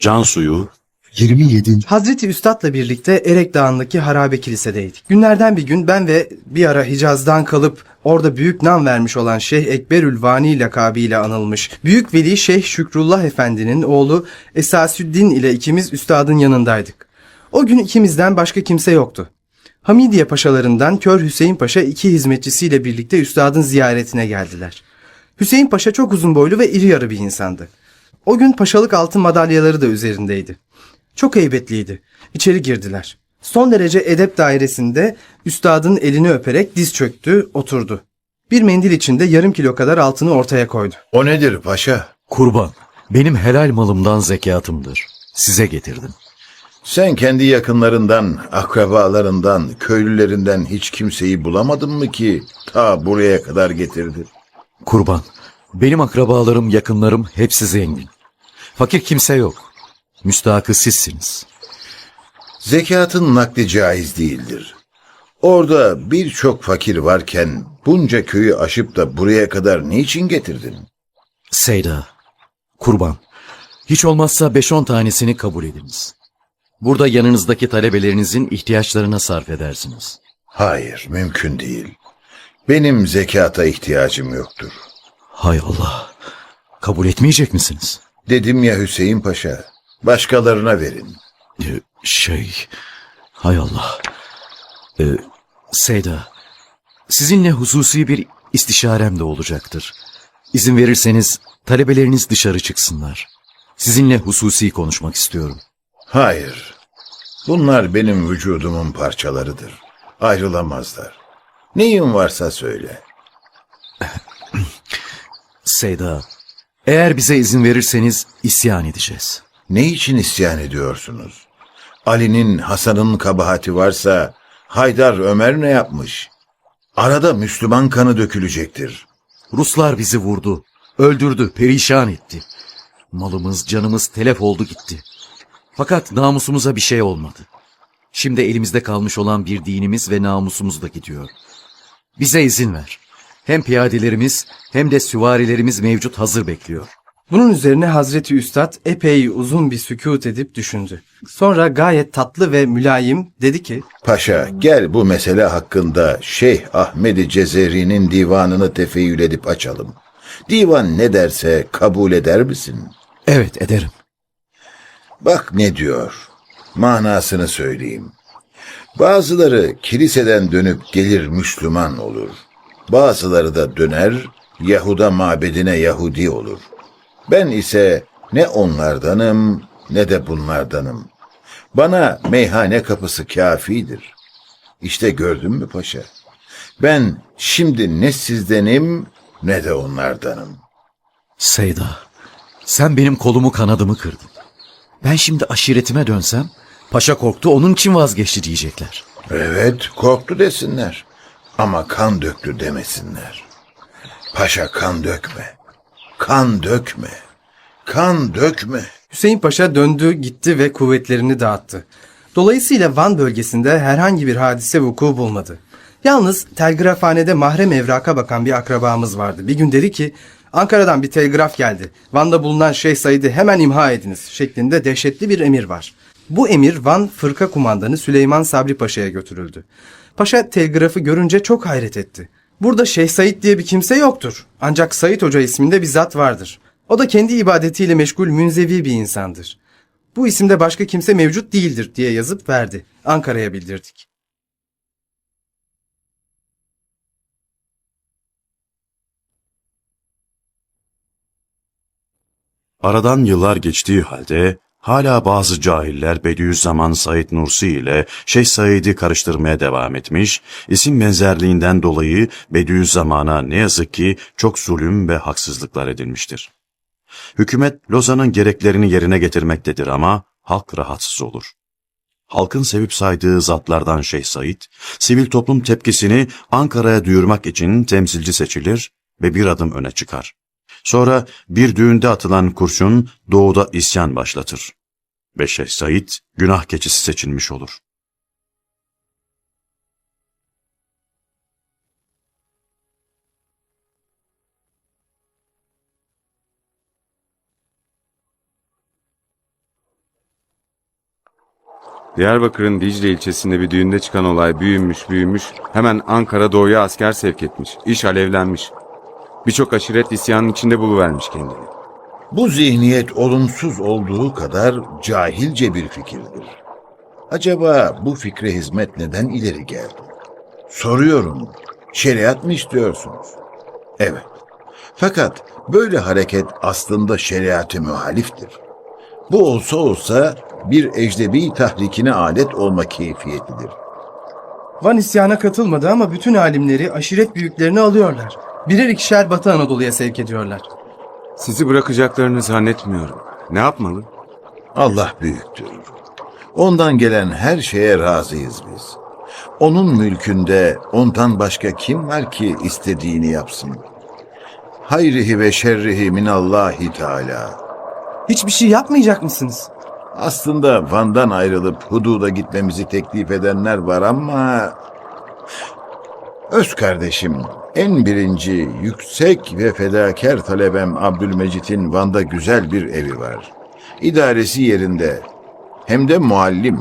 Can suyu, 27. Hazreti Üstad'la birlikte Erek Dağı'ndaki harabe kilisedeydik. Günlerden bir gün ben ve bir ara Hicaz'dan kalıp orada büyük nam vermiş olan Şeyh Ekberül Vani lakabıyla anılmış Büyük Veli Şeyh Şükrullah Efendi'nin oğlu Esasüddin ile ikimiz üstadın yanındaydık. O gün ikimizden başka kimse yoktu. Hamidiye paşalarından Kör Hüseyin Paşa iki hizmetçisiyle birlikte üstadın ziyaretine geldiler. Hüseyin Paşa çok uzun boylu ve iri yarı bir insandı. O gün paşalık altın madalyaları da üzerindeydi. Çok heybetliydi. İçeri girdiler. Son derece edep dairesinde üstadın elini öperek diz çöktü, oturdu. Bir mendil içinde yarım kilo kadar altını ortaya koydu. O nedir paşa? Kurban, benim helal malımdan zekatımdır. Size getirdim. Sen kendi yakınlarından, akrabalarından, köylülerinden hiç kimseyi bulamadın mı ki ta buraya kadar getirdin? Kurban, benim akrabalarım, yakınlarım hepsi zengin. Fakir kimse yok. Müstahakı sizsiniz. Zekatın nakli caiz değildir. Orada birçok fakir varken bunca köyü aşıp da buraya kadar niçin getirdin? Seyda, kurban, hiç olmazsa 5-10 tanesini kabul ediniz. Burada yanınızdaki talebelerinizin ihtiyaçlarına sarf edersiniz. Hayır, mümkün değil. Benim zekata ihtiyacım yoktur. Hay Allah, kabul etmeyecek misiniz? Dedim ya Hüseyin Paşa, başkalarına verin. Ee, Şey, hay Allah. Ee, Seyda, sizinle hususi bir istişarem de olacaktır. İzin verirseniz talebeleriniz dışarı çıksınlar. Sizinle hususi konuşmak istiyorum. Hayır. Bunlar benim vücudumun parçalarıdır. Ayrılamazlar. Neyin varsa söyle. Seyda, eğer bize izin verirseniz isyan edeceğiz. Ne için isyan ediyorsunuz? Ali'nin, Hasan'ın kabahati varsa Haydar Ömer ne yapmış? Arada Müslüman kanı dökülecektir. Ruslar bizi vurdu, öldürdü, perişan etti. Malımız, canımız telef oldu gitti. Fakat namusumuza bir şey olmadı. Şimdi elimizde kalmış olan bir dinimiz ve namusumuz da gidiyor. Bize izin ver. Hem piyadelerimiz hem de süvarilerimiz mevcut hazır bekliyor. Bunun üzerine Hazreti Üstad epey uzun bir sükut edip düşündü. Sonra gayet tatlı ve mülayim dedi ki, Paşa gel bu mesele hakkında Şeyh Ahmedi Cezeri'nin divanını tefeyyül edip açalım. Divan ne derse kabul eder misin? Evet ederim. Bak ne diyor. Manasını söyleyeyim. Bazıları kiliseden dönüp gelir Müslüman olur. Bazıları da döner Yahuda mabedine Yahudi olur. Ben ise ne onlardanım ne de bunlardanım. Bana meyhane kapısı kafidir. İşte gördün mü paşa? Ben şimdi ne sizdenim ne de onlardanım. Seyda, sen benim kolumu kanadımı kırdın. Ben şimdi aşiretime dönsem, paşa korktu onun için vazgeçti diyecekler. Evet, korktu desinler. Ama kan döktü demesinler. Paşa kan dökme. Kan dökme. Kan dökme. Hüseyin Paşa döndü, gitti ve kuvvetlerini dağıttı. Dolayısıyla Van bölgesinde herhangi bir hadise vuku bulmadı. Yalnız telgrafhanede mahrem evraka bakan bir akrabamız vardı. Bir gün dedi ki, Ankara'dan bir telgraf geldi. Van'da bulunan Şeyh Said'i hemen imha ediniz şeklinde dehşetli bir emir var. Bu emir Van Fırka Kumandanı Süleyman Sabri Paşa'ya götürüldü. Paşa telgrafı görünce çok hayret etti. Burada Şeyh Said diye bir kimse yoktur. Ancak Said Hoca isminde bir zat vardır. O da kendi ibadetiyle meşgul münzevi bir insandır. Bu isimde başka kimse mevcut değildir diye yazıp verdi. Ankara'ya bildirdik. aradan yıllar geçtiği halde hala bazı cahiller Bediüzzaman Said Nursi ile Şeyh Said'i karıştırmaya devam etmiş, isim benzerliğinden dolayı Bediüzzaman'a ne yazık ki çok zulüm ve haksızlıklar edilmiştir. Hükümet Lozan'ın gereklerini yerine getirmektedir ama halk rahatsız olur. Halkın sevip saydığı zatlardan Şeyh Said, sivil toplum tepkisini Ankara'ya duyurmak için temsilci seçilir ve bir adım öne çıkar. Sonra bir düğünde atılan kurşun doğuda isyan başlatır. Ve Şeyh Said günah keçisi seçilmiş olur. Diyarbakır'ın Dicle ilçesinde bir düğünde çıkan olay büyümüş büyümüş. Hemen Ankara doğuya asker sevk etmiş. İş alevlenmiş. Birçok aşiret isyanın içinde buluvermiş kendini. Bu zihniyet olumsuz olduğu kadar cahilce bir fikirdir. Acaba bu fikre hizmet neden ileri geldi? Soruyorum, şeriat mı istiyorsunuz? Evet. Fakat böyle hareket aslında şeriatı muhaliftir. Bu olsa olsa bir ecnebi tahrikine alet olma keyfiyetidir. Van isyana katılmadı ama bütün alimleri aşiret büyüklerini alıyorlar. Birer ikişer Batı Anadolu'ya sevk ediyorlar. Sizi bırakacaklarını zannetmiyorum. Ne yapmalı? Allah büyüktür. Ondan gelen her şeye razıyız biz. Onun mülkünde ondan başka kim var ki istediğini yapsın? Hayrihi ve şerrihi minallahi teala. Hiçbir şey yapmayacak mısınız? Aslında Van'dan ayrılıp hududa gitmemizi teklif edenler var ama... Öz kardeşim, en birinci, yüksek ve fedakar talebem Abdülmecit'in Van'da güzel bir evi var. İdaresi yerinde. Hem de muallim.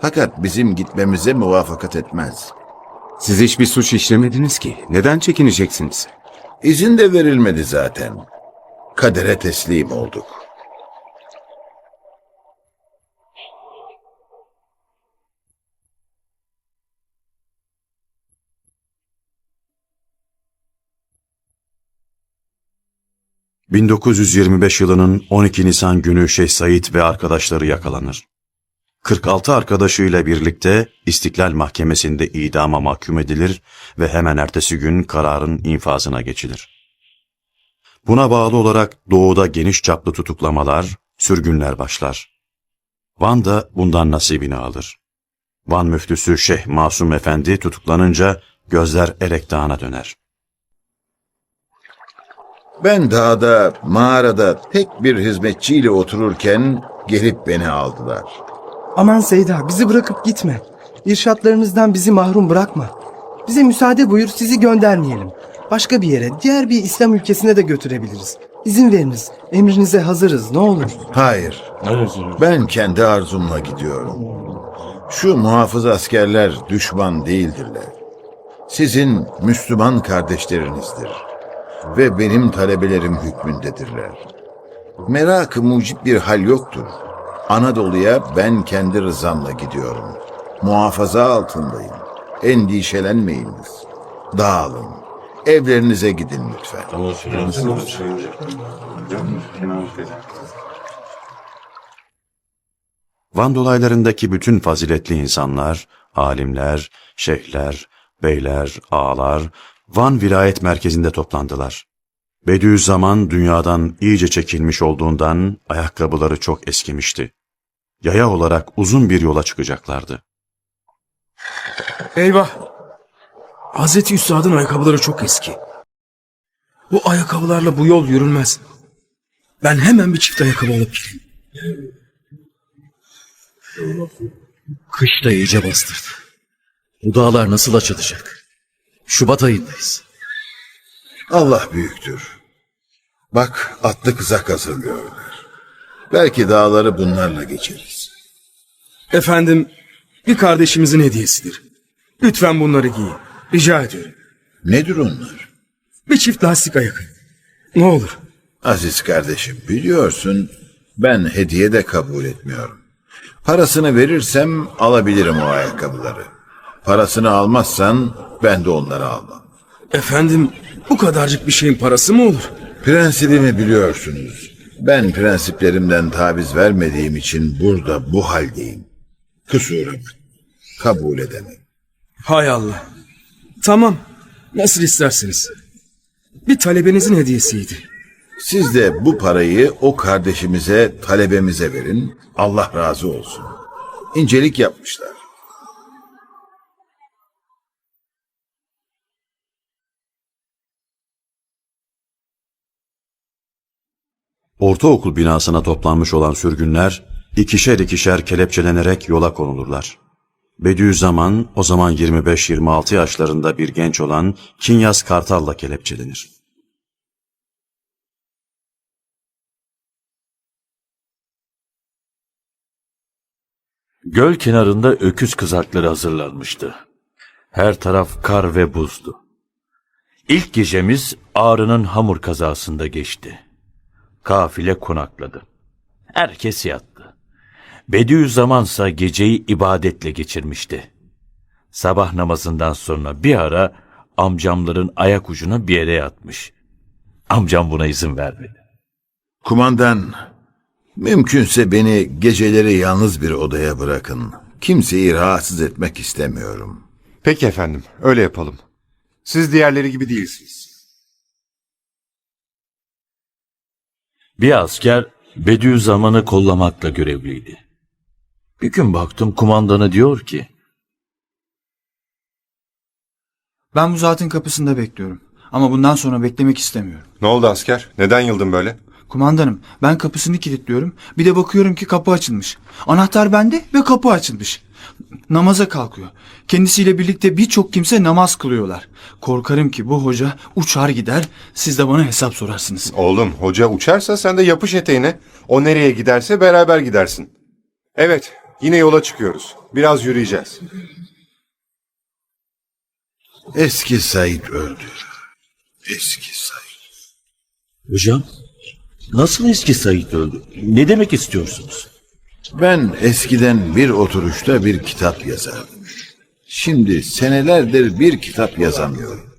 Fakat bizim gitmemize muvafakat etmez. Siz hiçbir suç işlemediniz ki. Neden çekineceksiniz? İzin de verilmedi zaten. Kadere teslim olduk. ...1925 yılının 12 Nisan günü Şeyh Said ve arkadaşları yakalanır. 46 arkadaşıyla birlikte İstiklal Mahkemesi'nde idama mahkum edilir ve hemen ertesi gün kararın infazına geçilir. Buna bağlı olarak doğuda geniş çaplı tutuklamalar, sürgünler başlar. Van da bundan nasibini alır. Van müftüsü Şeyh Masum Efendi tutuklanınca gözler Erek Dağı'na döner. Ben dağda, mağarada tek bir hizmetçiyle otururken gelip beni aldılar. Aman Seyda bizi bırakıp gitme. İrşatlarınızdan bizi mahrum bırakma. Bize müsaade buyur sizi göndermeyelim. Başka bir yere, diğer bir İslam ülkesine de götürebiliriz. İzin veriniz. Emrinize hazırız ne olur. Hayır. Ben kendi arzumla gidiyorum. Şu muhafız askerler düşman değildirler. Sizin Müslüman kardeşlerinizdir. Ve benim talebelerim hükmündedirler. Merak-ı mucip bir hal yoktur. Anadolu'ya ben kendi rızamla gidiyorum. Muhafaza altındayım. Endişelenmeyiniz. Dağılın. Evlerinize gidin lütfen. Van dolaylarındaki bütün faziletli insanlar, alimler, şeyhler, beyler, ağalar Van vilayet merkezinde toplandılar. Bediüzzaman dünyadan iyice çekilmiş olduğundan ayakkabıları çok eskimişti. Yaya olarak uzun bir yola çıkacaklardı. Eyvah! Hazreti Üstad'ın ayakkabıları çok eski. Bu ayakkabılarla bu yol yürünmez. Ben hemen bir çift ayakkabı alıp geleyim. Kış da iyice bastırdı. Bu dağlar nasıl açılacak? Şubat ayındayız. Allah büyüktür. Bak atlı kızak hazırlıyorlar. Belki dağları bunlarla geçeriz. Efendim, bir kardeşimizin hediyesidir. Lütfen bunları giyin. Rica ediyorum. Nedir onlar? Bir çift lastik ayakkabı. Ne olur. Aziz kardeşim biliyorsun ben hediye de kabul etmiyorum. Parasını verirsem alabilirim o ayakkabıları. Parasını almazsan ben de onları almam. Efendim, bu kadarcık bir şeyin parası mı olur? Prensibimi biliyorsunuz. Ben prensiplerimden taviz vermediğim için burada bu haldeyim. Kusura bakma. Kabul edemem. Hay Allah. Tamam, nasıl isterseniz. Bir talebenizin hediyesiydi. Siz de bu parayı o kardeşimize, talebemize verin. Allah razı olsun. İncelik yapmışlar. Ortaokul binasına toplanmış olan sürgünler ikişer ikişer kelepçelenerek yola konulurlar. Bediüzzaman o zaman 25-26 yaşlarında bir genç olan Kinyas Kartal'la kelepçelenir. Göl kenarında öküz kızakları hazırlanmıştı. Her taraf kar ve buzdu. İlk gecemiz Ağrı'nın hamur kazasında geçti. Kafile konakladı. Herkes yattı. Bediüzzamansa geceyi ibadetle geçirmişti. Sabah namazından sonra bir ara amcamların ayak ucuna bir yere yatmış. Amcam buna izin vermedi. Kumandan, mümkünse beni geceleri yalnız bir odaya bırakın. Kimseyi rahatsız etmek istemiyorum. Peki efendim, öyle yapalım. Siz diğerleri gibi değilsiniz. Bir asker Bediüzzaman'ı kollamakla görevliydi. Bir gün baktım kumandanı diyor ki, Ben bu zatın kapısında bekliyorum. Ama bundan sonra beklemek istemiyorum. Ne oldu asker? Neden yıldın böyle? Kumandanım ben kapısını kilitliyorum. Bir de bakıyorum ki kapı açılmış. Anahtar bende ve kapı açılmış. Namaza kalkıyor. Kendisiyle birlikte birçok kimse namaz kılıyorlar. Korkarım ki bu hoca uçar gider. Siz de bana hesap sorarsınız. Oğlum, hoca uçarsa sen de yapış eteğine. O nereye giderse beraber gidersin. Evet, yine yola çıkıyoruz. Biraz yürüyeceğiz. Eski Said öldü. Eski Said. Hocam, nasıl eski Said öldü? Ne demek istiyorsunuz? Ben eskiden bir oturuşta bir kitap yazardım. Şimdi senelerdir bir kitap yazamıyorum.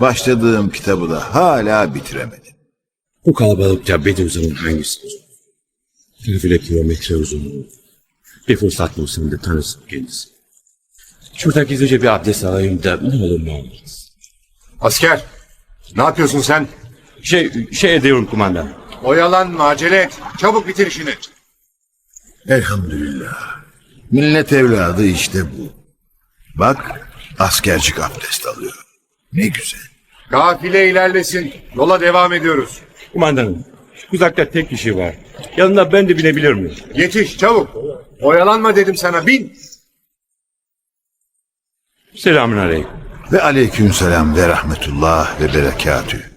Başladığım kitabı da hala bitiremedim. Bu kalabalıkta Bediüzzaman hangisidir? Kafile kilometre uzunluğu. Bir fırsat bulsam da tanısın kendisi. Şurada gizlice bir abdest alayım da ne olur ne olmaz. Asker, ne yapıyorsun sen? Şey, şey ediyorum kumandan. Oyalanma, acele et. Çabuk bitir işini. Elhamdülillah. Millet evladı işte bu. Bak askercik abdest alıyor. Ne güzel. Kafile ilerlesin. Yola devam ediyoruz. Kumandanım, uzakta tek kişi var. Yanına ben de binebilir miyim? Yetiş, çabuk. Oyalanma dedim sana, bin. Selamun aleyküm. Ve aleykümselam ve rahmetullah ve berekatü.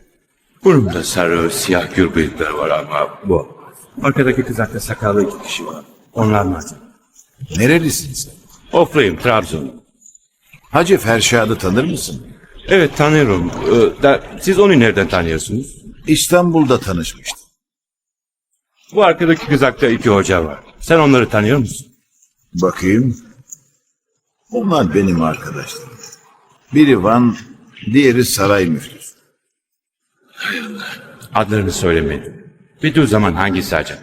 Burnumda sarı, siyah gür bıyıklar var ama bu. Arkadaki kızakta sakallı iki kişi var. Onlar mı acaba? Nerelisin sen? Ofluyum, Trabzon. Hacı Ferşad'ı tanır mısın? Evet tanıyorum. Ee, da, siz onu nereden tanıyorsunuz? İstanbul'da tanışmıştık. Bu arkadaki kızakta iki hoca var. Sen onları tanıyor musun? Bakayım. Onlar benim arkadaşlarım. Biri Van, diğeri Saray Müftüsü. Adlarını söylemeyin. Bir zaman hangisi acaba?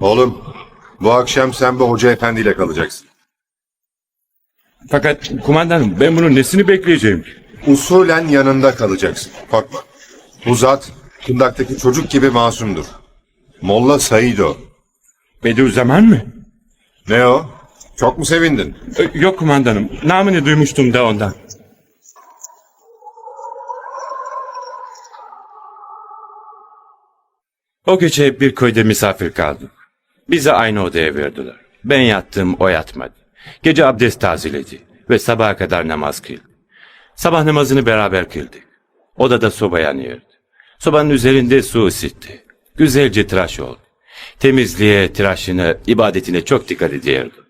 Oğlum, bu akşam sen bu hoca efendiyle kalacaksın. Fakat kumandanım ben bunun nesini bekleyeceğim? Usulen yanında kalacaksın. Korkma. Bu zat, kundaktaki çocuk gibi masumdur. Molla Said o. Bediüzzaman mı? Ne o? Çok mu sevindin? Yok kumandanım. Namını duymuştum da ondan. O gece bir köyde misafir kaldık. Bizi aynı odaya verdiler. Ben yattım, o yatmadı. Gece abdest taziledi ve sabaha kadar namaz kıldı. Sabah namazını beraber kıldık. Odada soba yanıyordu. Sobanın üzerinde su ısıttı. Güzelce tıraş oldu. Temizliğe, tıraşına, ibadetine çok dikkat ediyordu.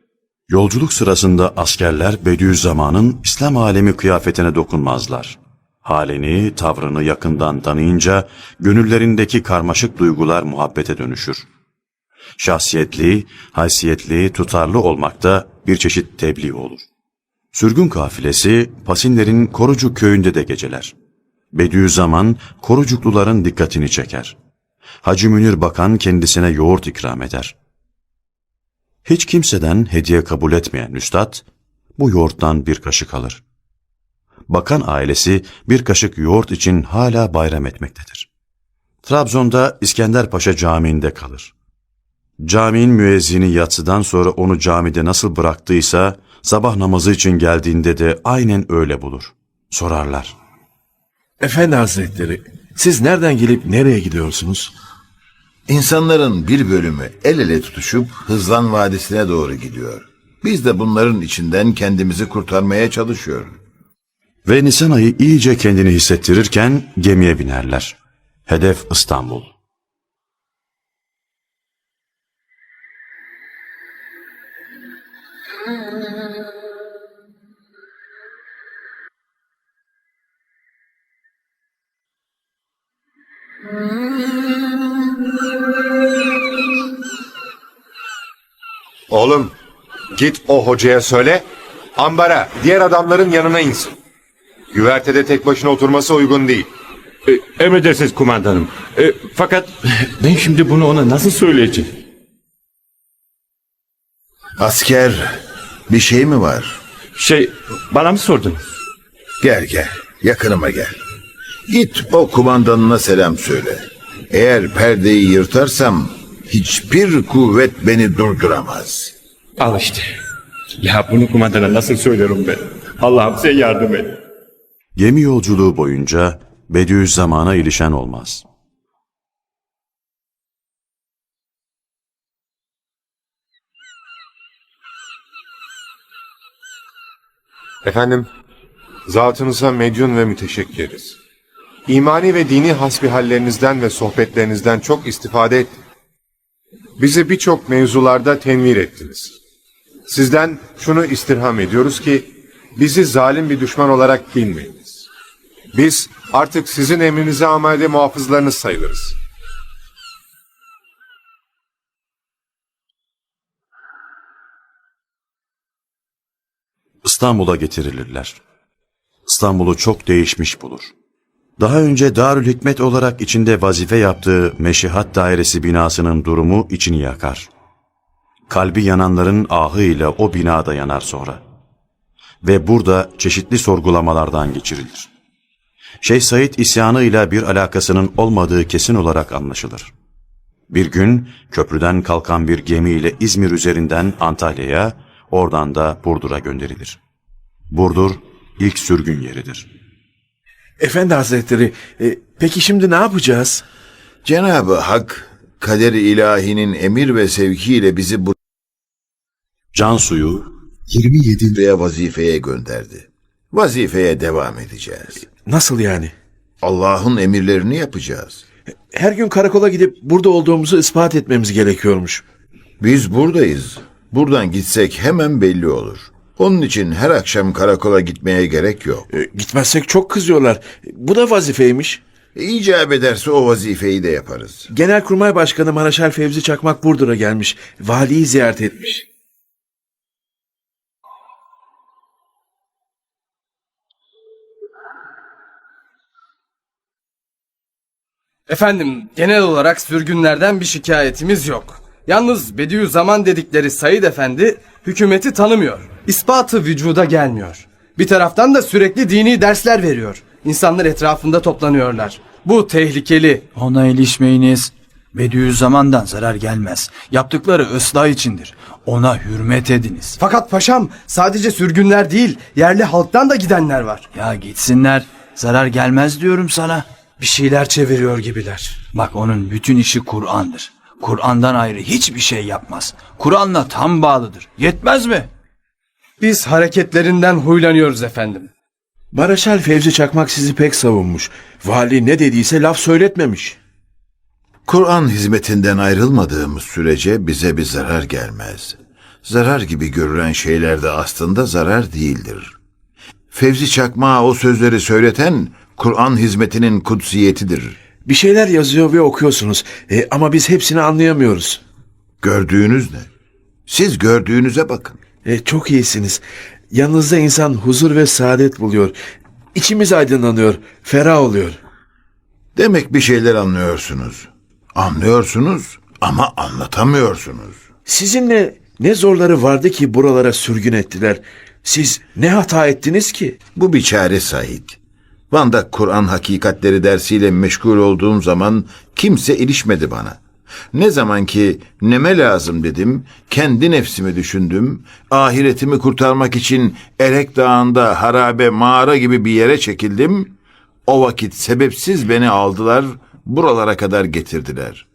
Yolculuk sırasında askerler Bediüzzaman'ın İslam alemi kıyafetine dokunmazlar. Halini, tavrını yakından tanıyınca gönüllerindeki karmaşık duygular muhabbete dönüşür. Şahsiyetli, haysiyetli, tutarlı olmakta bir çeşit tebliğ olur. Sürgün kafilesi Pasinlerin Korucuk köyünde de geceler. Bediüzzaman Korucukluların dikkatini çeker. Hacı Münir Bakan kendisine yoğurt ikram eder. Hiç kimseden hediye kabul etmeyen üstad, bu yoğurttan bir kaşık alır. Bakan ailesi bir kaşık yoğurt için hala bayram etmektedir. Trabzon'da İskender Paşa Camii'nde kalır. Caminin müezzini yatsıdan sonra onu camide nasıl bıraktıysa, sabah namazı için geldiğinde de aynen öyle bulur. Sorarlar. Efendi Hazretleri, siz nereden gelip nereye gidiyorsunuz? İnsanların bir bölümü el ele tutuşup Hızlan Vadisi'ne doğru gidiyor. Biz de bunların içinden kendimizi kurtarmaya çalışıyoruz. Ve Nisan ayı iyice kendini hissettirirken gemiye binerler. Hedef İstanbul. Oğlum git o hocaya söyle. Ambara diğer adamların yanına insin. Güvertede tek başına oturması uygun değil. E, emredersiniz kumandanım. E, fakat ben şimdi bunu ona nasıl söyleyeceğim? Asker, bir şey mi var? Şey, bana mı sordunuz? Gel gel, yakınıma gel. Git o kumandanına selam söyle. Eğer perdeyi yırtarsam hiçbir kuvvet beni durduramaz. Al işte. Ya bunu kumandana nasıl söylerim ben? Allah'ım sen yardım et. Gemi yolculuğu boyunca Bediüzzaman'a ilişen olmaz. Efendim, zatınıza medyun ve müteşekkiriz. İmani ve dini hasbihallerinizden ve sohbetlerinizden çok istifade ettik. Bizi birçok mevzularda tenvir ettiniz. Sizden şunu istirham ediyoruz ki, bizi zalim bir düşman olarak bilmeyiniz. Biz artık sizin emrinize amade muhafızlarınız sayılırız. İstanbul'a getirilirler. İstanbul'u çok değişmiş bulur. Daha önce Darül Hikmet olarak içinde vazife yaptığı Meşihat Dairesi binasının durumu içini yakar. Kalbi yananların ahıyla o binada yanar sonra. Ve burada çeşitli sorgulamalardan geçirilir. Şeyh Said isyanıyla bir alakasının olmadığı kesin olarak anlaşılır. Bir gün köprüden kalkan bir gemiyle İzmir üzerinden Antalya'ya, oradan da Burdur'a gönderilir. Burdur ilk sürgün yeridir. Efendi Hazretleri, e, peki şimdi ne yapacağız? Cenab-ı Hak kader-i ilahinin emir ve sevkiyle bizi bu Can suyu 27 veya vazifeye gönderdi. Vazifeye devam edeceğiz. Nasıl yani? Allah'ın emirlerini yapacağız. Her gün karakola gidip burada olduğumuzu ispat etmemiz gerekiyormuş. Biz buradayız. Buradan gitsek hemen belli olur. Onun için her akşam karakola gitmeye gerek yok. E, gitmezsek çok kızıyorlar. Bu da vazifeymiş. İcap ederse o vazifeyi de yaparız. Genelkurmay Başkanı Maraşal Fevzi Çakmak Burdur'a gelmiş. Valiyi ziyaret etmiş. Efendim genel olarak sürgünlerden bir şikayetimiz yok. Yalnız Bediüzzaman dedikleri Said Efendi hükümeti tanımıyor. İspatı vücuda gelmiyor. Bir taraftan da sürekli dini dersler veriyor. İnsanlar etrafında toplanıyorlar. Bu tehlikeli. Ona ilişmeyiniz. Bediüzzaman'dan zarar gelmez. Yaptıkları ıslah içindir. Ona hürmet ediniz. Fakat paşam sadece sürgünler değil yerli halktan da gidenler var. Ya gitsinler. Zarar gelmez diyorum sana. Bir şeyler çeviriyor gibiler. Bak onun bütün işi Kur'an'dır. Kur'an'dan ayrı hiçbir şey yapmaz. Kur'an'la tam bağlıdır. Yetmez mi? Biz hareketlerinden huylanıyoruz efendim. Maraşal Fevzi Çakmak sizi pek savunmuş. Vali ne dediyse laf söyletmemiş. Kur'an hizmetinden ayrılmadığımız sürece bize bir zarar gelmez. Zarar gibi görülen şeyler de aslında zarar değildir. Fevzi Çakmağa o sözleri söyleten Kur'an hizmetinin kutsiyetidir. Bir şeyler yazıyor ve okuyorsunuz. E, ama biz hepsini anlayamıyoruz. Gördüğünüz ne? Siz gördüğünüze bakın. E, çok iyisiniz. Yanınızda insan huzur ve saadet buluyor. İçimiz aydınlanıyor, ferah oluyor. Demek bir şeyler anlıyorsunuz. Anlıyorsunuz ama anlatamıyorsunuz. Sizinle ne zorları vardı ki buralara sürgün ettiler? Siz ne hata ettiniz ki? Bu bir çare Said. Van'da Kur'an hakikatleri dersiyle meşgul olduğum zaman kimse ilişmedi bana. Ne zaman ki neme lazım dedim, kendi nefsimi düşündüm, ahiretimi kurtarmak için Erek Dağı'nda harabe mağara gibi bir yere çekildim, o vakit sebepsiz beni aldılar, buralara kadar getirdiler.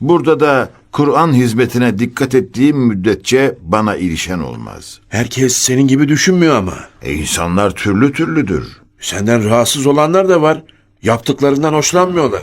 Burada da Kur'an hizmetine dikkat ettiğim müddetçe bana ilişen olmaz. Herkes senin gibi düşünmüyor ama. E insanlar türlü türlüdür. Senden rahatsız olanlar da var. Yaptıklarından hoşlanmıyorlar.